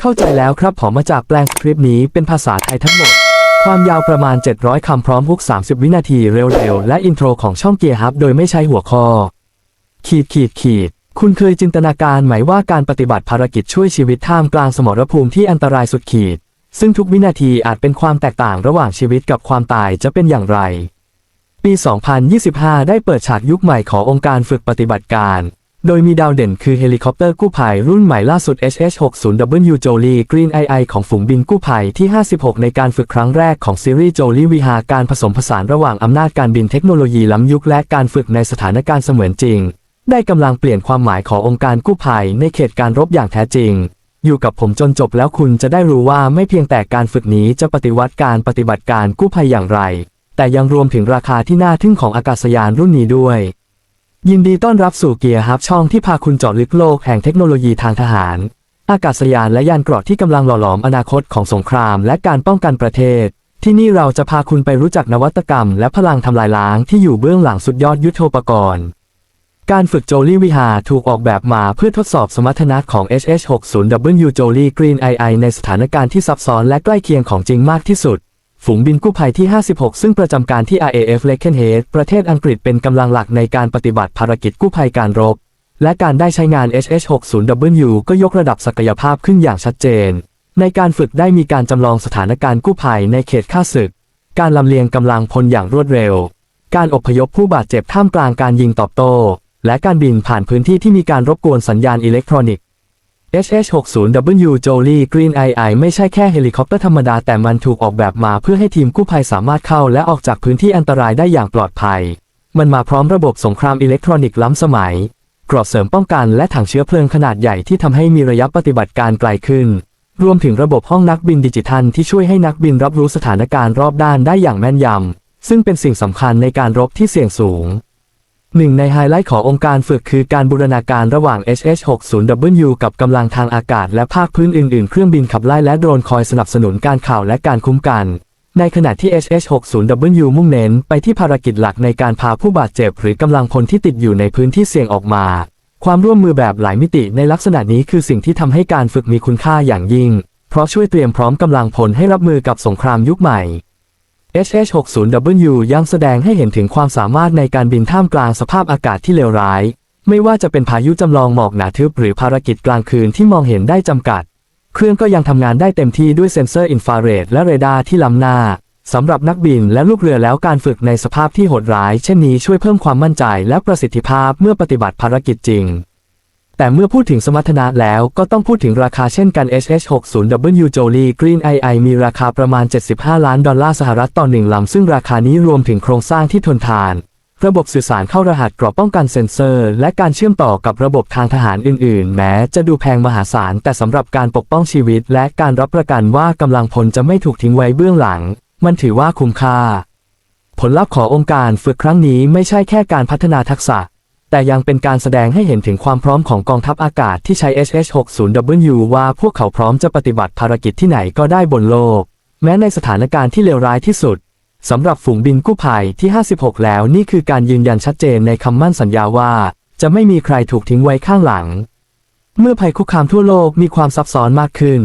เข้าใจแล้วครับผมมาจากแปลงสคริปต์นี้เป็นภาษาไทยทั้งหมด ความยาวประมาณ 700 คำพร้อมฮุก 30 วินาทีเร็วๆ และอินโทรของช่องเกียร์ฮับโดยไม่ใช้หัวข้อ ขีดขีดขีด คุณเคยจินตนาการไหมว่าการปฏิบัติภารกิจช่วยชีวิตท่ามกลางสมรภูมิที่อันตรายสุดขีด ซึ่งทุกวินาทีอาจเป็นความแตกต่างระหว่างชีวิตกับความตายจะเป็นอย่างไร ปี 2025 ได้เปิดฉากยุคใหม่ขององค์การฝึกปฏิบัติการ โดยมีดาวเด่นคือเฮลิคอปเตอร์กู้ภัยรุ่นใหม่ล่าสุด HH-60W Jolie Green II ของฝูงบินกู้ภัยที่ 56 ในการฝึกครั้งแรกของซีรีส์ Jolie วิหาการผสมผสานระหว่างอำนาจการบินเทคโนโลยีล้ำยุคและการฝึกในสถานการณ์เสมือนจริง ได้กำลังเปลี่ยนความหมายขององค์การกู้ภัยในเขตการรบอย่างแท้จริง อยู่กับผมจนจบแล้วคุณจะได้รู้ว่าไม่เพียงแต่การฝึกนี้จะปฏิวัติการปฏิบัติการกู้ภัยอย่างไร แต่ยังรวมถึงราคาที่น่าทึ่งของอากาศยานรุ่นนี้ด้วย ยินดีต้อนรับสู่เกียร์ฮับช่องที่พาคุณเจาะลึกโลกแห่งเทคโนโลยีทางทหาร อากาศยานและยานเกราะที่กำลังหล่อหลอมอนาคตของสงครามและการป้องกันประเทศ ที่นี่เราจะพาคุณไปรู้จักนวัตกรรม และพลังทำลายล้างที่อยู่เบื้องหลังสุดยอดยุทโธปกรณ์ การฝึกโจลี่วิหาถูกออกแบบมาเพื่อทดสอบสมรรถนะของ HH60W Jolie Green II ในสถานการณ์ที่ซับซ้อนและใกล้เคียงของจริงมากที่สุด ฝูงบินกู้ภัยที่ 56 ซึ่งประจำการที่ RAF Lakenhead ประเทศอังกฤษเป็นกำลังหลักในการปฏิบัติภารกิจกู้ภัยการรบ และการได้ใช้งาน HH60W ก็ยกระดับศักยภาพขึ้นอย่างชัดเจน ในการฝึกได้มีการจำลองสถานการณ์กู้ภัยในเขตข้าศึก การลำเลียงกำลังพลอย่างรวดเร็ว การอพยพผู้บาดเจ็บท่ามกลางการยิงตอบโต้ และการบินผ่านพื้นที่ที่มีการรบกวนสัญญาณอิเล็กทรอนิกส์ HH60W Jolie Green II ไม่ใช่แค่เฮลิคอปเตอร์ธรรมดาแต่มันถูกออกแบบมาเพื่อให้ทีมกู้ภัยสามารถเข้าและออกจากพื้นที่อันตรายได้อย่างปลอดภัย มันมาพร้อมระบบสงครามอิเล็กทรอนิกส์ล้ำสมัย กรอบเสริมป้องกันและถังเชื้อเพลิงขนาดใหญ่ที่ทำให้มีระยะปฏิบัติการไกลขึ้น รวมถึงระบบห้องนักบินดิจิทัลที่ช่วยให้นักบินรับรู้สถานการณ์รอบด้านได้อย่างแม่นยำซึ่งเป็นสิ่งสำคัญในการรบที่เสี่ยงสูง หนึ่งในไฮไลท์ขององค์การฝึกคือการบูรณาการระหว่าง HH60W กับกำลังทางอากาศและภาคพื้นอื่นๆ เครื่องบินขับไล่และโดรนคอยสนับสนุนการข่าวและการคุ้มกัน ในขณะที่ HH60W มุ่งเน้นไปที่ภารกิจหลักในการพาผู้บาดเจ็บ หรือกำลังพลที่ติดอยู่ในพื้นที่เสี่ยงออกมา ความร่วมมือแบบหลายมิติในลักษณะนี้คือสิ่งที่ทำให้การฝึกมีคุณค่าอย่างยิ่ง เพราะช่วยเตรียมพร้อมกำลังพลให้รับมือกับสงครามยุคใหม่ HH60W ยังแสดงให้เห็นถึงความสามารถในการบินท่ามกลางสภาพอากาศที่เลวร้าย ไม่ว่าจะเป็นพายุจำลองหมอกหนาทึบหรือภารกิจกลางคืนที่มองเห็นได้จำกัด เครื่องก็ยังทำงานได้เต็มที่ด้วยเซ็นเซอร์อินฟราเรดและเรดาร์ที่ล้ำหน้าสำหรับนักบินและลูกเรือแล้วการฝึกในสภาพที่โหดร้าย เช่นนี้ช่วยเพิ่มความมั่นใจและประสิทธิภาพเมื่อปฏิบัติภารกิจจริง แต่เมื่อพูดถึงสมรรถนะแล้วก็ต้องพูดถึงราคาเช่นกัน HH60W Jolie Green II มีราคาประมาณ 75 ล้านดอลลาร์สหรัฐต่อหนึ่งลำ ซึ่งราคานี้รวมถึงโครงสร้างที่ทนทาน ระบบสื่อสารเข้ารหัสกรอบป้องกันเซ็นเซอร์ และการเชื่อมต่อกับระบบทางทหารอื่น ๆ แม้จะดูแพงมหาศาล แต่สำหรับการปกป้องชีวิต และการรับประกันว่ากำลังพลจะไม่ถูกทิ้งไว้เบื้องหลัง มันถือว่าคุ้มค่า ผลลัพธ์ขององค์การฝึกครั้งนี้ไม่ใช่แค่การพัฒนาทักษะ แต่ยังเป็นการแสดงให้เห็นถึงความพร้อมของกองทัพอากาศที่ใช้ HH60W ว่าพวกเขาพร้อมจะปฏิบัติภารกิจที่ไหนก็ได้บนโลก แม้ในสถานการณ์ที่เลวร้ายที่สุดสำหรับฝูงบินกู้ภัยที่ 56 แล้วนี่คือการยืนยันชัดเจนในคำมั่นสัญญาว่า จะไม่มีใครถูกทิ้งไว้ข้างหลัง เมื่อภัยคุกคามทั่วโลกมีความซับซ้อนมากขึ้น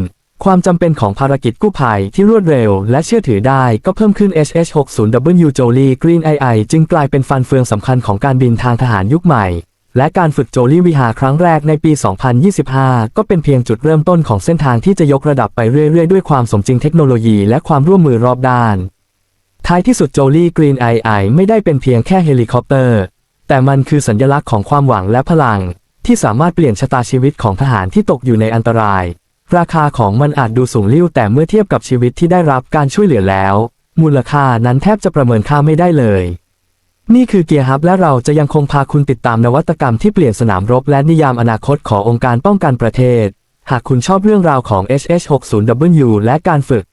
ความจำเป็นของภารกิจกู้ภัยที่รวดเร็วและเชื่อถือได้ก็เพิ่มขึ้น HH60W Jolie Green II จึงกลายเป็นฟันเฟืองสำคัญของการบินทางทหารยุคใหม่ และการฝึกโจลี่วิหาครั้งแรกในปี 2025 ก็เป็นเพียงจุดเริ่มต้นของเส้นทางที่จะยกระดับไปเรื่อยๆ ด้วยความสมจริงเทคโนโลยีและความร่วมมือรอบด้าน ท้ายที่สุดโจลี่กรีนไอไอไม่ได้เป็นเพียงแค่เฮลิคอปเตอร์ แต่มันคือสัญลักษณ์ของความหวังและพลัง ที่สามารถเปลี่ยนชะตาชีวิตของทหารที่ตกอยู่ในอันตราย ราคาของมันอาจดูสูงลิ่วแต่เมื่อเทียบกับชีวิตที่ได้รับการช่วยเหลือแล้ว มูลค่านั้นแทบจะประเมินค่าไม่ได้เลย นี่คือเกียร์ฮับและเราจะยังคงพาคุณติดตามนวัตกรรมที่เปลี่ยนสนามรบและนิยามอนาคตขององค์การป้องกันประเทศ หากคุณชอบเรื่องราวของ HH60W และการฝึก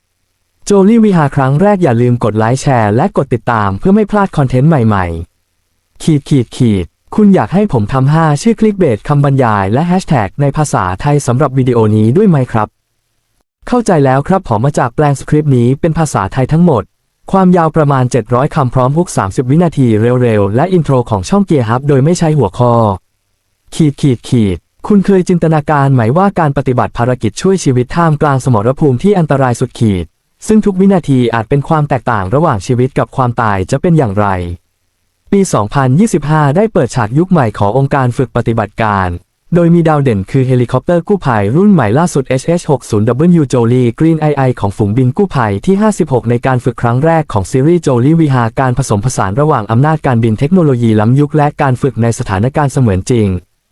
โจลี่วิหาครั้งแรกอย่าลืมกดไลค์แชร์และกดติดตามเพื่อไม่พลาดคอนเทนต์ใหม่ ๆ ขีดขีดขีด คุณอยากให้ผมทำ5ชื่อคลิกเบสคำบรรยายและแฮชแท็กในภาษาไทยสำหรับวิดีโอนี้ด้วยไหมครับ เข้าใจแล้วครับผมมาจากแปลงสคริปต์นี้เป็นภาษาไทยทั้งหมด ความยาวประมาณ 700 คำพร้อมฮุก 30 วินาทีเร็วๆ และอินโทรของช่องเกียร์ฮับโดยไม่ใช้หัวข้อ ขีดขีดขีด คุณเคยจินตนาการไหมว่าการปฏิบัติภารกิจช่วยชีวิตท่ามกลางสมรภูมิที่อันตรายสุดขีด ซึ่งทุกวินาทีอาจเป็นความแตกต่างระหว่างชีวิตกับความตายจะเป็นอย่างไร ปี 2025 ได้เปิดฉากยุคใหม่ขององค์การฝึกปฏิบัติการ โดยมีดาวเด่นคือเฮลิคอปเตอร์กู้ภัยรุ่นใหม่ล่าสุด HH-60W Jolie Green II ของฝูงบินกู้ภัยที่ 56 ในการฝึกครั้งแรกของซีรีส์ Jolie วิหาการผสมผสานระหว่างอำนาจการบินเทคโนโลยีล้ำยุคและการฝึกในสถานการณ์เสมือนจริง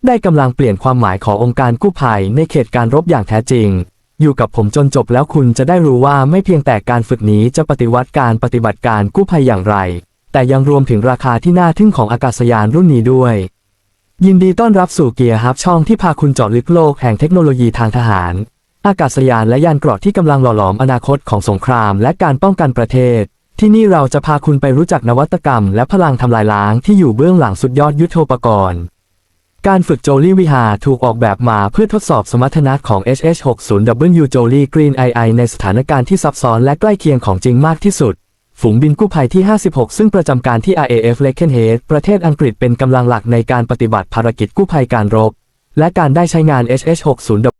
ได้กำลังเปลี่ยนความหมายขององค์การกู้ภัยในเขตการรบอย่างแท้จริงอยู่กับผมจนจบแล้วคุณจะได้รู้ว่าไม่เพียงแต่การฝึกนี้จะปฏิวัติการปฏิบัติการกู้ภัยอย่างไร แต่ยังรวมถึงราคาที่น่าทึ่งของอากาศยานรุ่นนี้ด้วย ยินดีต้อนรับสู่เกียร์ฮับช่องที่พาคุณเจาะลึกโลกแห่งเทคโนโลยีทางทหาร อากาศยานและยานเกราะที่กำลังหล่อหลอมอนาคตของสงครามและการป้องกันประเทศ ที่นี่เราจะพาคุณไปรู้จักนวัตกรรม และพลังทำลายล้างที่อยู่เบื้องหลังสุดยอดยุทโธปกรณ์การฝึกโจลี่วิหาถูกออกแบบมาเพื่อทดสอบสมรรถนะของ HH-60W Jolie Green II ในสถานการณ์ที่ซับซ้อนและใกล้เคียงของจริงมากที่สุด ฝูงบินกู้ภัยที่ 56 ซึ่งประจำการที่ RAF l e c k e n h e a d ประเทศอังกฤษเป็นกำลังหลักในการปฏิบัติภารกิจกู้ภัยการรบ และการได้ใช้งาน HH60